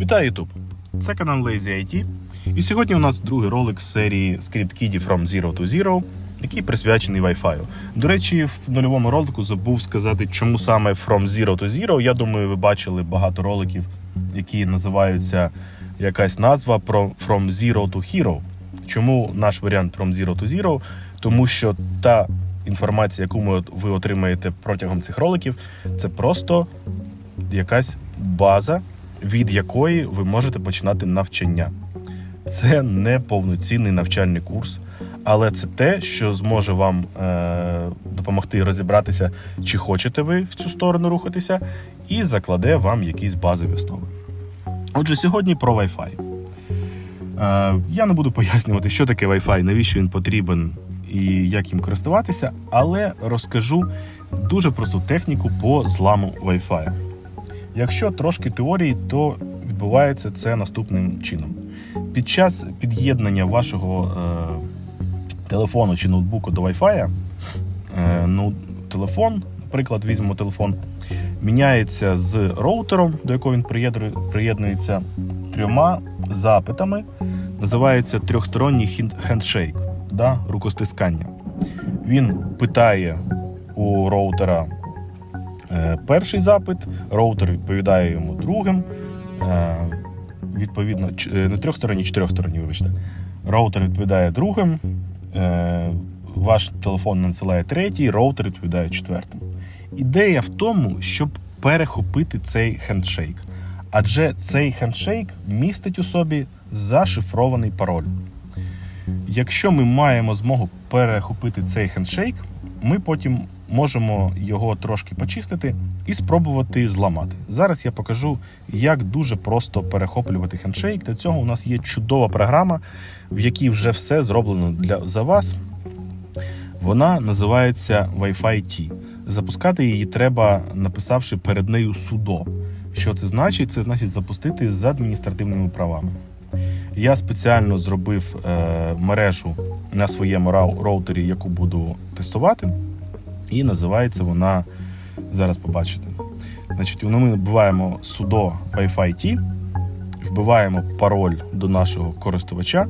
Вітаю YouTube! Це канал Lazy IT. І сьогодні у нас другий ролик з серії Script Kiddie From Zero to Zero, який присвячений Wi-Fi. До речі, в нульовому ролику забув сказати, чому саме From Zero to Zero. Я думаю, ви бачили багато роликів, які називаються якась назва From Zero to Hero. Чому наш варіант From Zero to Zero? Тому що та інформація, яку ви отримаєте протягом цих роликів, це просто якась база, від якої ви можете починати навчання. Це не повноцінний навчальний курс, але це те, що зможе вам е, допомогти розібратися, чи хочете ви в цю сторону рухатися, і закладе вам якісь базові основи. Отже, сьогодні про Wi-Fi. Е, я не буду пояснювати, що таке Wi-Fi, навіщо він потрібен і як їм користуватися, але розкажу дуже просту техніку по зламу Wi-Fi. Якщо трошки теорії, то відбувається це наступним чином. Під час під'єднання вашого е, телефону чи ноутбуку до Wi-Fi, е, ну, телефон, наприклад, візьмемо телефон, міняється з роутером, до якого він приєднується трьома запитами. Називається трьохсторонній хендшейк, да, рукостискання. Він питає у роутера перший запит, роутер відповідає йому другим. Е, відповідно, е, не трьохсторонній, чотирьохсторонній, вибачте. Роутер відповідає другим, е, ваш телефон надсилає третій, роутер відповідає четвертим. Ідея в тому, щоб перехопити цей хендшейк. Адже цей хендшейк містить у собі зашифрований пароль. Якщо ми маємо змогу перехопити цей хендшейк, ми потім можемо його трошки почистити і спробувати зламати. Зараз я покажу, як дуже просто перехоплювати хендшейк. Для цього у нас є чудова програма, в якій вже все зроблено для за вас. Вона називається Wi-Fi T. Запускати її треба, написавши перед нею судо. Що це значить? Це значить запустити з адміністративними правами. Я спеціально зробив е, мережу на своєму роутері, яку буду тестувати, і називається вона зараз побачите. Значить, ми вбиваємо sudo Wi-Fi T, вбиваємо пароль до нашого користувача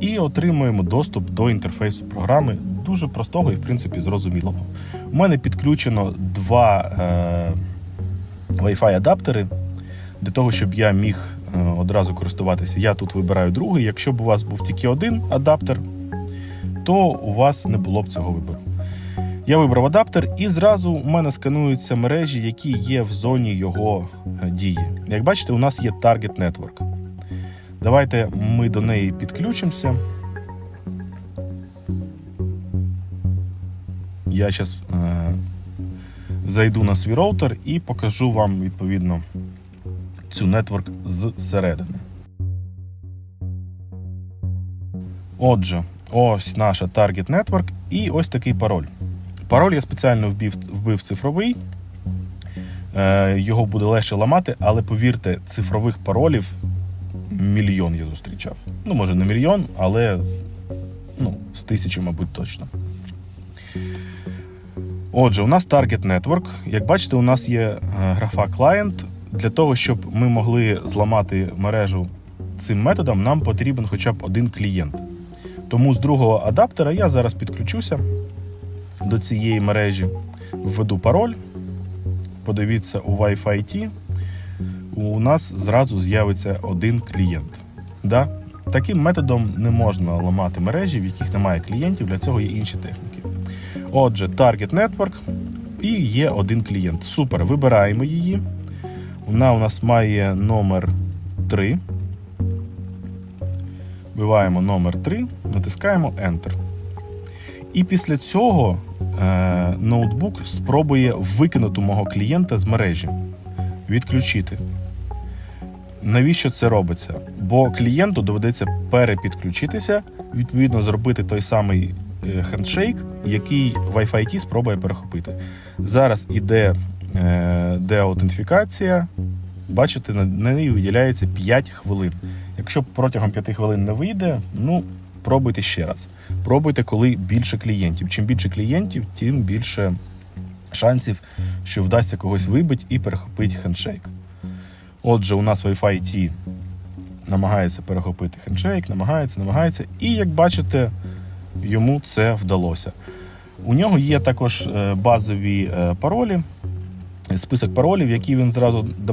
і отримуємо доступ до інтерфейсу програми дуже простого і, в принципі, зрозумілого. У мене підключено два е, Wi-Fi адаптери для того, щоб я міг одразу користуватися. Я тут вибираю другий. Якщо б у вас був тільки один адаптер, то у вас не було б цього вибору. Я вибрав адаптер, і зразу у мене скануються мережі, які є в зоні його е, дії. Як бачите, у нас є Target Network. Давайте ми до неї підключимося. Я зараз е, зайду на свій роутер і покажу вам відповідно цю нетворк зсередини. Отже, ось наша Target Network і ось такий пароль. Пароль я спеціально вбив, вбив цифровий. Е, його буде легше ламати, але повірте, цифрових паролів мільйон я зустрічав. Ну, може, не мільйон, але ну, з тисячі, мабуть, точно. Отже, у нас Target Network. Як бачите, у нас є е, графа Client. Для того, щоб ми могли зламати мережу цим методом, нам потрібен хоча б один клієнт. Тому з другого адаптера я зараз підключуся до цієї мережі, введу пароль. Подивіться у Wi-Fi T. У нас зразу з'явиться один клієнт. Да? Таким методом не можна ламати мережі, в яких немає клієнтів, для цього є інші техніки. Отже, Target Network і є один клієнт. Супер, вибираємо її. Вона у нас має номер 3. Вбиваємо номер 3, натискаємо Enter. І після цього е, ноутбук спробує викинути мого клієнта з мережі, відключити. Навіщо це робиться? Бо клієнту доведеться перепідключитися, відповідно, зробити той самий е, хендшейк, який Wi-Fi T спробує перехопити. Зараз іде е, деаутентифікація. Бачите, на на неї виділяється 5 хвилин. Якщо протягом 5 хвилин не вийде, ну пробуйте ще раз. Пробуйте, коли більше клієнтів. Чим більше клієнтів, тим більше шансів, що вдасться когось вибити і перехопити хендшейк. Отже, у нас Wi-Fi T намагається перехопити хендшейк, намагається, намагається. І як бачите, йому це вдалося. У нього є також е, базові е, паролі, список паролів, які він зразу е,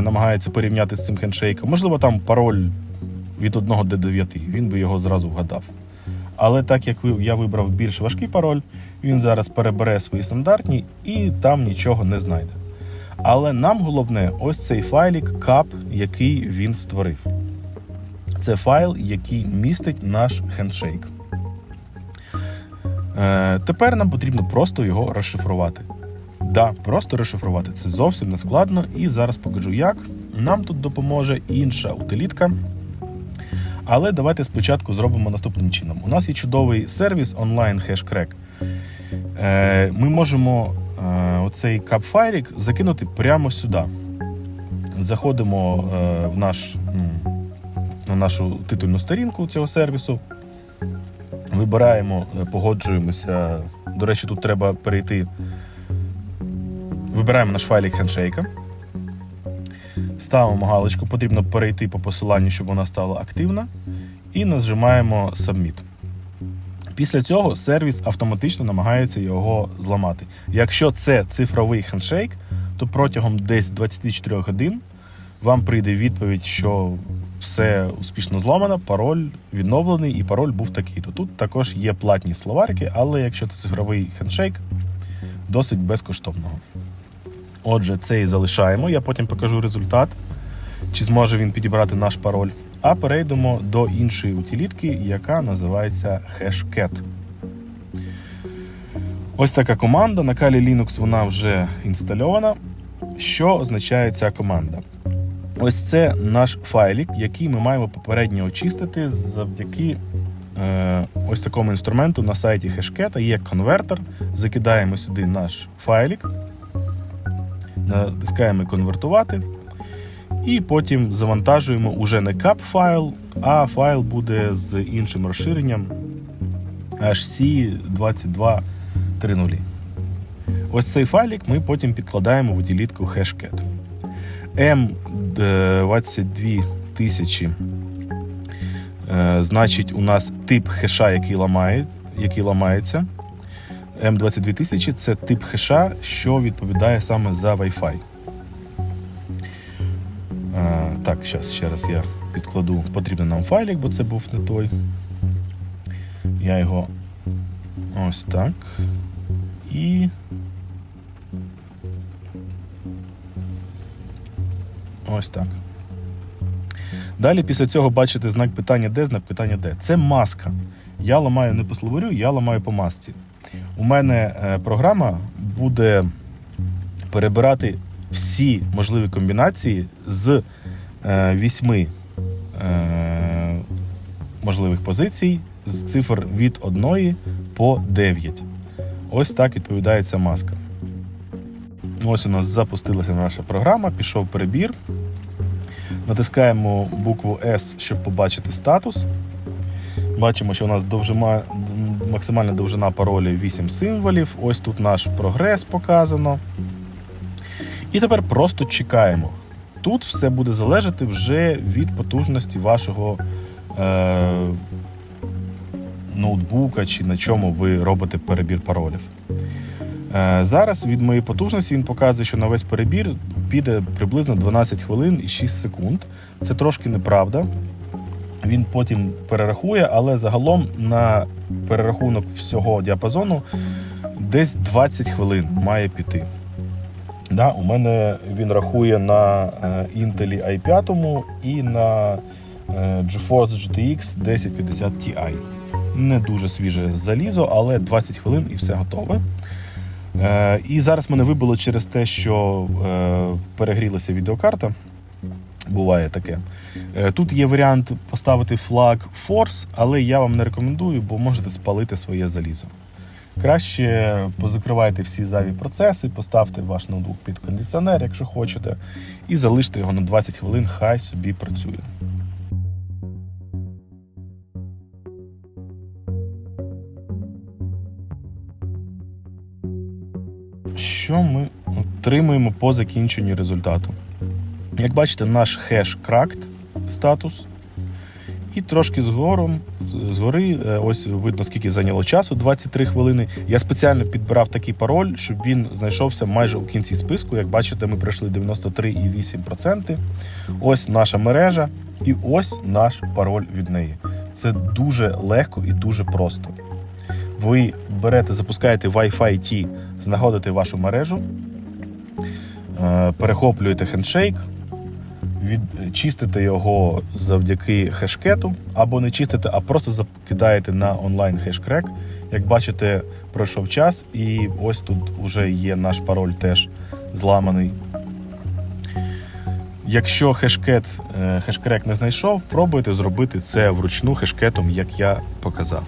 намагається порівняти з цим хендшейком. Можливо, там пароль від 1 до 9, він би його зразу вгадав. Але так як я вибрав більш важкий пароль, він зараз перебере свої стандартні і там нічого не знайде. Але нам головне ось цей файлік кап, який він створив. Це файл, який містить наш хендшейк. Е, тепер нам потрібно просто його розшифрувати. Да, просто розшифрувати. Це зовсім не складно, і зараз покажу як. Нам тут допоможе інша утилітка. Але давайте спочатку зробимо наступним чином. У нас є чудовий сервіс онлайн HashCrack. Е, Ми можемо е, оцей кап-файлік закинути прямо сюди. Заходимо е, в наш, на нашу титульну сторінку цього сервісу. Вибираємо, погоджуємося. До речі, тут треба перейти. Вибираємо наш файлік хендшейка. Ставимо галочку, потрібно перейти по посиланню, щоб вона стала активна. І нажимаємо Submit. Після цього сервіс автоматично намагається його зламати. Якщо це цифровий хендшейк, то протягом десь 24 годин вам прийде відповідь, що все успішно зламано, пароль відновлений і пароль був такий. То тут також є платні словарики, але якщо це цифровий хендшейк, досить безкоштовного. Отже, цей залишаємо. Я потім покажу результат, чи зможе він підібрати наш пароль. А перейдемо до іншої утилітки, яка називається Hashcat. Ось така команда. На Kali Linux вона вже інстальована. Що означає ця команда? Ось це наш файлік, який ми маємо попередньо очистити завдяки е, ось такому інструменту на сайті Hashcat є конвертер. Закидаємо сюди наш файлік, натискаємо конвертувати. І потім завантажуємо уже не кап файл, а файл буде з іншим розширенням HC2230. Ось цей файлік ми потім підкладаємо в утилітку Hashcat. M22 тисячі е, значить у нас тип хеша, який ламає, який ламається. M22 тисячі це тип хеша, що відповідає саме за Wi-Fi. Так, зараз ще раз я підкладу потрібний нам файлик, бо це був не той. Я його ось так. І. Ось так. Далі після цього бачите знак питання де, знак питання де. Це маска. Я ламаю не по словарю, я ламаю по масці. У мене е, програма буде перебирати всі можливі комбінації з е, вісьми е, можливих позицій з цифр від 1 по 9. Ось так відповідає ця маска. Ось у нас запустилася наша програма, пішов перебір. Натискаємо букву S, щоб побачити статус. Бачимо, що у нас довжина, максимальна довжина паролю 8 символів. Ось тут наш прогрес показано. І тепер просто чекаємо. Тут все буде залежати вже від потужності вашого е, ноутбука чи на чому ви робите перебір паролів. Е, зараз від моєї потужності він показує, що на весь перебір піде приблизно 12 хвилин і 6 секунд. Це трошки неправда. Він потім перерахує, але загалом на перерахунок всього діапазону десь 20 хвилин має піти. Да, у мене він рахує на е, Intel i5 і на е, GeForce GTX 1050 Ti. Не дуже свіже залізо, але 20 хвилин і все готове. Е, І зараз мене вибило через те, що е, перегрілася відеокарта. Буває таке. Е, Тут є варіант поставити флаг Force, але я вам не рекомендую, бо можете спалити своє залізо. Краще позакривайте всі зайві процеси, поставте ваш ноутбук під кондиціонер, якщо хочете, і залиште його на 20 хвилин, хай собі працює. Що ми отримуємо по закінченню результату? Як бачите, наш хеш cracked статус. І трошки згору, згори, е, ось видно, скільки зайняло часу 23 хвилини. Я спеціально підбирав такий пароль, щоб він знайшовся майже у кінці списку. Як бачите, ми пройшли 93,8%. Ось наша мережа, і ось наш пароль від неї. Це дуже легко і дуже просто. Ви берете, запускаєте Wi-Fi T, знаходите вашу мережу, е, перехоплюєте хендшейк, від, чистите його завдяки хешкету, або не чистите, а просто закидаєте на онлайн хешкрек. Як бачите, пройшов час, і ось тут вже є наш пароль теж зламаний. Якщо хешкет, е, хешкрек не знайшов, пробуйте зробити це вручну хешкетом, як я показав.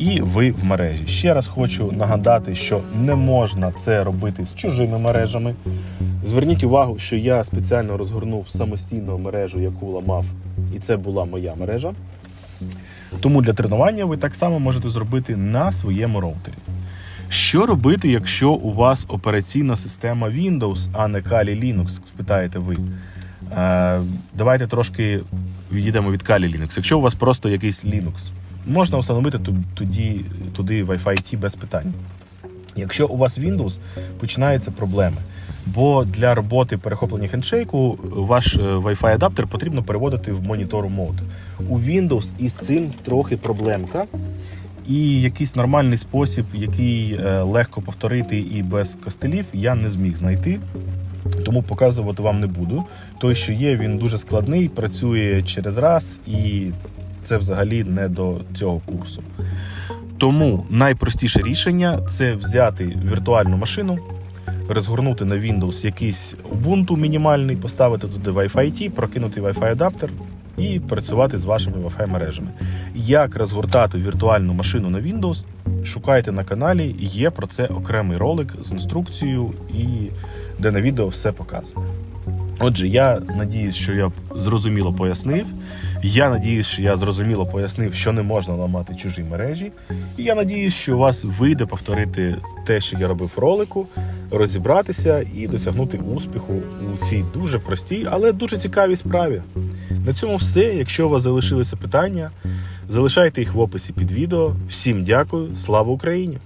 І ви в мережі. Ще раз хочу нагадати, що не можна це робити з чужими мережами. Зверніть увагу, що я спеціально розгорнув самостійну мережу, яку ламав, і це була моя мережа. Тому для тренування ви так само можете зробити на своєму роутері. Що робити, якщо у вас операційна система Windows, а не Kali Linux, спитаєте ви? Е, давайте трошки відійдемо від Kali Linux. Якщо у вас просто якийсь Linux, можна встановити ту- тоді, туди Wi-Fi T без питань. Якщо у вас Windows, починаються проблеми. Бо для роботи перехоплення хендшейку ваш е, Wi-Fi адаптер потрібно переводити в монітор мод. У Windows із цим трохи проблемка. І якийсь нормальний спосіб, який е, легко повторити і без костелів, я не зміг знайти. Тому показувати вам не буду. Той, що є, він дуже складний, працює через раз, і це взагалі не до цього курсу. Тому найпростіше рішення це взяти віртуальну машину, розгорнути на Windows якийсь Ubuntu мінімальний, поставити туди Wi-Fi прокинути Wi-Fi адаптер і працювати з вашими Wi-Fi мережами. Як розгортати віртуальну машину на Windows, шукайте на каналі, є про це окремий ролик з інструкцією, і де на відео все показано. Отже, я надіюсь, що я зрозуміло пояснив. Я надіюсь, що я зрозуміло пояснив, що не можна ламати чужі мережі. І я надіюсь, що у вас вийде повторити те, що я робив в ролику, розібратися і досягнути успіху у цій дуже простій, але дуже цікавій справі. На цьому все. Якщо у вас залишилися питання, залишайте їх в описі під відео. Всім дякую, слава Україні!